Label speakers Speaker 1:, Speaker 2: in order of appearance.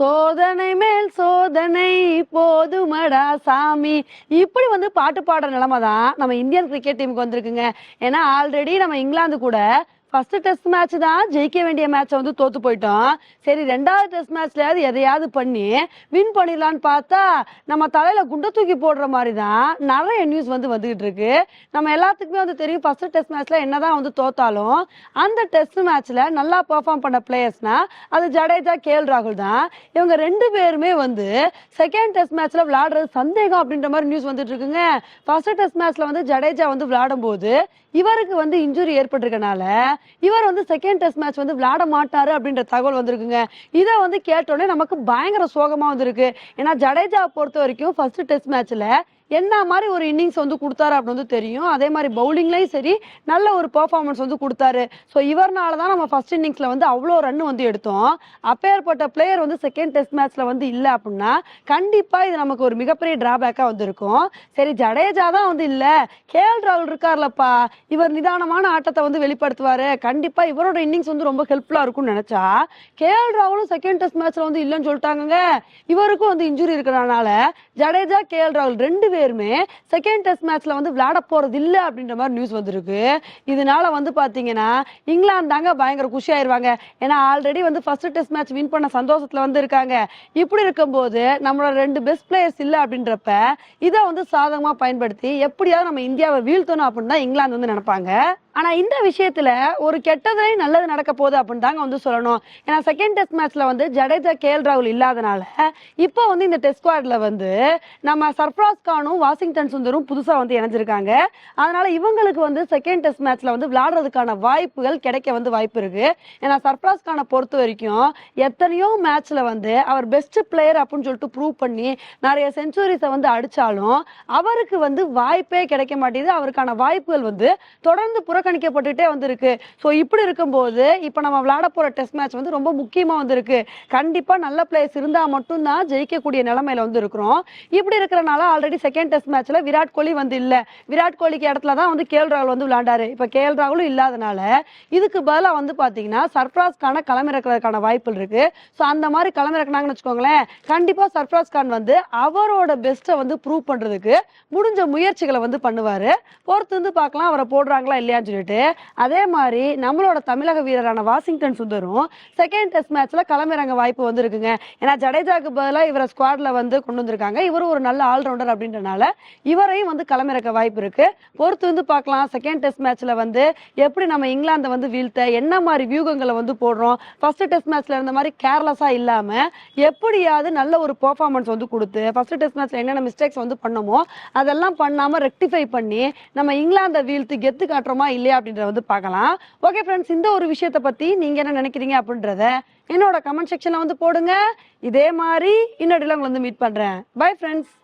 Speaker 1: சோதனை மேல் சோதனை போதுமடா சாமி. இப்படி வந்து பாட்டு பாடுற நிலைமை தான் நம்ம இந்தியன் கிரிக்கெட் டீமுக்கு வந்திருக்குங்க. ஏன்னா ஆல்ரெடி நம்ம இங்கிலாந்து கூட ஃபர்ஸ்ட் டெஸ்ட் மேட்ச் தான். ஜெயிக்க வேண்டிய மேட்சை வந்து தோத்து போயிட்டோம். சரி ரெண்டாவது டெஸ்ட் மேட்ச்லயாவது எதையாவது பண்ணி வின் பண்ணிடலான்னு பார்த்தா நம்ம தலையில குண்டை தூக்கி போடுற மாதிரி தான் நிறைய நியூஸ் வந்து வந்துகிட்டு இருக்கு. நம்ம எல்லாத்துக்குமே வந்து தெரியும் ஃபர்ஸ்ட் டெஸ்ட் மேட்ச்ல என்னதான் வந்து தோத்தாலும் அந்த டெஸ்ட் மேட்ச்ல நல்லா பெர்ஃபார்ம் பண்ண பிளேயர்ஸ்னா அது ஜடேஜா கேல் ராகுல் தான். இவங்க ரெண்டு பேருமே வந்து செகண்ட் டெஸ்ட் மேட்ச்ல விளையாடுறது சந்தேகம் அப்படின்ற மாதிரி நியூஸ் வந்துட்டு இருக்குங்க. ஃபர்ஸ்ட் டெஸ்ட் மேட்ச்ல வந்து ஜடேஜா வந்து விளையாடும் போது இவருக்கு வந்து இன்ஜுரி ஏற்பட்டிருக்கனால இவர் வந்து செகண்ட் டெஸ்ட் மேட்ச் வந்து விளையாட மாட்டாரு அப்படின்ற தகவல் வந்திருக்குங்க. இதை வந்து கேட்டோடனே நமக்கு பயங்கர சோகமா வந்திருக்கு. ஏன்னா ஜடேஜா பொறுத்த வரைக்கும் ஃபர்ஸ்ட் டெஸ்ட் மேட்ச்ல என்ன மாதிரி ஒரு இன்னிங்ஸ் வந்து கொடுத்தாரு அப்படின்னு வந்து தெரியும். அதே மாதிரி பவுலிங்லையும் சரி நல்ல ஒரு பெர்ஃபார்மன்ஸ் வந்து கொடுத்தாரு. ஸோ இவர்னால தான் நம்ம ஃபர்ஸ்ட் இன்னிங்ஸில் வந்து அவ்வளோ ரன் வந்து எடுத்தோம். அப்பேற்பட்ட பிளேயர் வந்து செகண்ட் டெஸ்ட் மேட்ச்சில் வந்து இல்லை அப்படின்னா கண்டிப்பாக இது நமக்கு ஒரு மிகப்பெரிய டிராபேக்காக வந்திருக்கும். சரி ஜடேஜா தான் வந்து இல்லை. கேஎல் ராகுல் இருக்கார்லப்பா. இவர் நிதானமான ஆட்டத்தை வந்து வெளிப்படுத்துவார். கண்டிப்பாக இவரோட இன்னிங்ஸ் வந்து ரொம்ப ஹெல்ப்ஃபுல்லாக இருக்கும்னு நினச்சா கேஎல் ராகுலும் செகண்ட் டெஸ்ட் மேட்ச்சில் வந்து இல்லைன்னு சொல்லிட்டாங்க இவருக்கும் வந்து இன்ஜுரி இருக்கிறனால ஜடேஜா கேஎல் ராகுல் ரெண்டு பேரும் பேருமே செகண்ட் டெஸ்ட் மேட்ச்ல வந்து விளையாட போறது இல்ல அப்படின்ற மாதிரி நியூஸ் வந்திருக்கு. இதனால வந்து பாத்தீங்கன்னா இங்கிலாந்து தாங்க பயங்கர குஷி ஆயிருவாங்க ஏன்னா ஆல்ரெடி வந்து ஃபர்ஸ்ட் டெஸ்ட் மேட்ச் வின் பண்ண சந்தோஷத்துல வந்து இருக்காங்க. இப்படி இருக்கும்போது நம்மளோட ரெண்டு பெஸ்ட் பிளேயர்ஸ் இல்ல அப்படின்றப்ப இதை வந்து சாதகமா பயன்படுத்தி எப்படியாவது நம்ம இந்தியாவை வீழ்த்தணும் அப்படின்னு தான் இங்கிலாந்து வந்து நினைப்பாங்க. ஆனா இந்த விஷயத்துல ஒரு கெட்டதுலையும் நல்லது நடக்க போகுது அப்படின்னு தாங்க வந்து சொல்லணும். ஏன்னா செகண்ட் டெஸ்ட் மேட்ச்ல வந்து ஜடேஜா கேஎல் ராகுல் இல்லாதனால இப்போ வந்து இந்த டெஸ்ட் ஸ்குவாட்ல வந்து நம்ம சர்ஃப்ராஸ் கானும் வாஷிங்டன் சுந்தரும் புதுசா வந்து இணைஞ்சிருக்காங்க. அதனால இவங்களுக்கு வந்து செகண்ட் டெஸ்ட் மேட்ச்ல வந்து விளையாடுறதுக்கான வாய்ப்புகள் கிடைக்க வந்து வாய்ப்பு இருக்கு. ஏன்னா சர்ஃப்ராஸ் கானை பொறுத்த வரைக்கும் எத்தனையோ மேட்ச்ல வந்து அவர் பெஸ்ட் பிளேயர் அப்படின்னு சொல்லிட்டு ப்ரூவ் பண்ணி நிறைய செஞ்சுரிஸை வந்து அடிச்சாலும் அவருக்கு வந்து வாய்ப்பே கிடைக்க மாட்டேங்குது. அவருக்கான வாய்ப்புகள் வந்து தொடர்ந்து புறக்கணிக்கப்பட்டுட்டே வந்திருக்கு. ஸோ இப்படி இருக்கும்போது இப்போ நம்ம விளையாட போற டெஸ்ட் மேட்ச் வந்து ரொம்ப முக்கியமா வந்திருக்கு. கண்டிப்பா நல்ல பிளேயர்ஸ் இருந்தா மட்டும்தான் ஜெயிக்கக்கூடிய நிலைமையில வந்து இருக்கிறோம் இப்படி இருக்கிறனால ஆல்ரெடி செகண்ட் டெஸ்ட் மேட்ச்ல விராட் கோலி வந்து இல்ல. விராட் கோலிக்கு இடத்துல தான் வந்து கேஎல் ராகுல் வந்து விளையாண்டாரு. இப்போ கேஎல் ராகுலும் இல்லாதனால இதுக்கு பதிலா வந்து பாத்தீங்கன்னா சர்ஃப்ராஸ்கான களமிறக்கிறதுக்கான வாய்ப்புகள் இருக்கு. ஸோ அந்த மாதிரி களமிறக்கினாங்கன்னு வச்சுக்கோங்களேன் கண்டிப்பா சர்ஃப்ராஸ் கான் வந்து அவரோட பெஸ்ட்டை வந்து ப்ரூவ் பண்றதுக்கு முடிஞ்ச முயற்சிகளை வந்து பண்ணுவாரு. பொறுத்து வந்து பார்க்கலாம் அவரை போடுறாங்களா சொல்லிட்டு அதே மாதிரி நம்மளோட தமிழக வீரரான வாஷிங்டன் சுந்தரும் செகண்ட் டெஸ்ட் மேட்ச்ல களமிறங்க வாய்ப்பு வந்து இருக்குங்க ஏன்னா ஜடேஜாக்கு பதிலாக இவரை ஸ்குவாட்ல வந்து கொண்டு வந்திருக்காங்க. இவரும் ஒரு நல்ல ஆல்ரவுண்டர் அப்படின்றனால இவரையும் வந்து களமிறக்க வாய்ப்பு இருக்கு. பொறுத்து வந்து பார்க்கலாம். செகண்ட் டெஸ்ட் மேட்ச்ல வந்து எப்படி நம்ம இங்கிலாந்தை வந்து வீழ்த்த என்ன மாதிரி வியூகங்களை வந்து போடுறோம். ஃபர்ஸ்ட் டெஸ்ட் மேட்ச்ல இருந்த மாதிரி கேர்லெஸ்ஸா இல்லாம எப்படியாவது நல்ல ஒரு பெர்ஃபார்மன்ஸ் வந்து கொடுத்து ஃபர்ஸ்ட் டெஸ்ட் மேட்ச்ல என்னென்ன மிஸ்டேக்ஸ் வந்து பண்ணமோ அதெல்லாம் பண்ணாம ரெக்டிஃபை பண்ணி நம்ம இங்கிலாந்தை வீழ்த்து கெத்து காட்டுறோமா இல்லையா அப்படின்றத வந்து பார்க்கலாம். ஓகே ஃப்ரெண்ட்ஸ் இந்த ஒரு விஷயத்தை பத்தி நீங்க என்ன நினைக்கிறீங்க அப்படின்றத என்னோட கமெண்ட் செக்ஷன்ல வந்து போடுங்க. இதே மாதிரி இன்னொரு உங்களை வந்து மீட் பண்றேன். Bye friends